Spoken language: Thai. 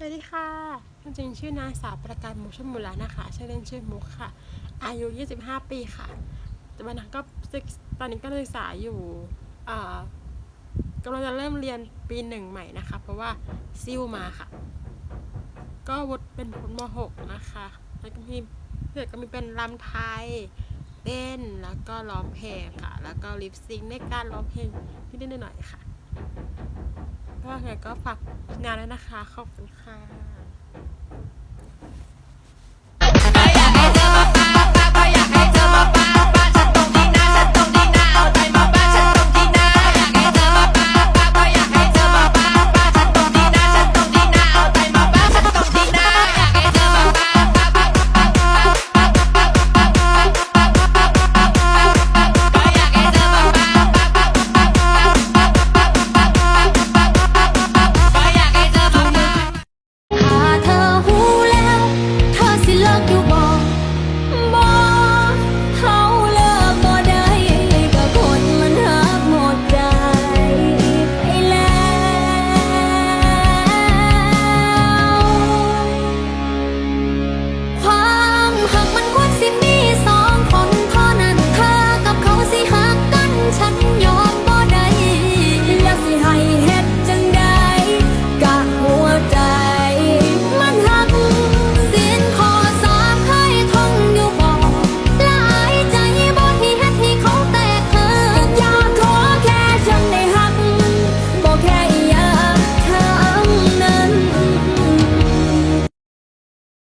สวัสดีค่ะจริงชื่อนางสาวประการมุชมุลานะคะ ชื่อเล่นชื่อมุกค่ะ อายุ 25 ปีค่ะ แต่วันนั้นก็ตอนนี้ก็ศึกษาอยู่กำลังจะเริ่มเรียนปีหนึ่งใหม่นะคะ เพราะว่าซิ่วมาค่ะ ก็วุฒิเป็นผลม .6 นะคะ แล้วก็มีเพื่อนก็มีเป็นรำไทยเต้นแล้วก็ร้องเพลงค่ะ แล้วก็ลิปซิงในการร้องเพลงนิดๆหน่อยค่ะ ถ้าเกิดก็ฝากงานแล้วนะคะ ขอบคุณค่ะ